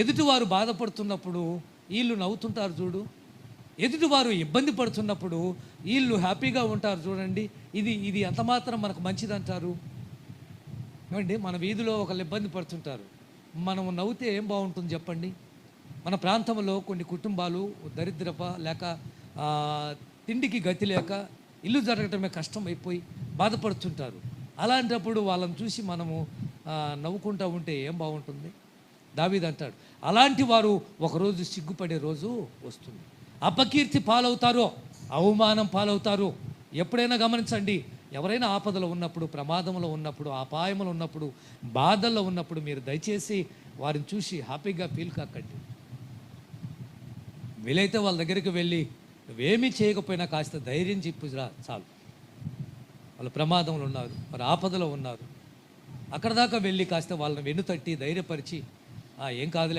ఎదుటివారు బాధపడుతున్నప్పుడు వీళ్ళు నవ్వుతుంటారు చూడు. ఎదుటివారు ఇబ్బంది పడుతున్నప్పుడు వీళ్ళు హ్యాపీగా ఉంటారు చూడండి. ఇది ఇది ఎంత మాత్రం మనకు మంచిదంటారు. ఏమండి? మన వీధిలో ఒకళ్ళు ఇబ్బంది పడుతుంటారు. మనం నవ్వుతే ఏం బాగుంటుంది చెప్పండి? మన ప్రాంతంలో కొన్ని కుటుంబాలు దరిద్రప లేక తిండికి గతి లేక ఇల్లు జరగటమే కష్టం అయిపోయి బాధపడుతుంటారు. అలాంటప్పుడు వాళ్ళని చూసి మనము నవ్వుకుంటూ ఉంటే ఏం బాగుంటుంది? దావీద్ అంటాడు అలాంటి వారు ఒకరోజు సిగ్గుపడే రోజు వస్తుంది. అపకీర్తి పాలవుతారో అవమానం పాలవుతారు ఎప్పుడైనా గమనించండి ఎవరైనా ఆపదలో ఉన్నప్పుడు ప్రమాదంలో ఉన్నప్పుడు అపాయంలో ఉన్నప్పుడు బాధల్లో ఉన్నప్పుడు మీరు దయచేసి వారిని చూసి హ్యాపీగా ఫీల్ కాకండి. వీలైతే వాళ్ళ దగ్గరికి వెళ్ళి నువ్వేమీ చేయకపోయినా కాస్త ధైర్యం చెప్పురా చాలు. వాళ్ళు ప్రమాదంలో ఉన్నారు వారు ఆపదలో ఉన్నారు. అక్కడ దాకా వెళ్ళి కాస్త వాళ్ళని వెన్ను తట్టి ధైర్యపరిచి ఏం కాదులే.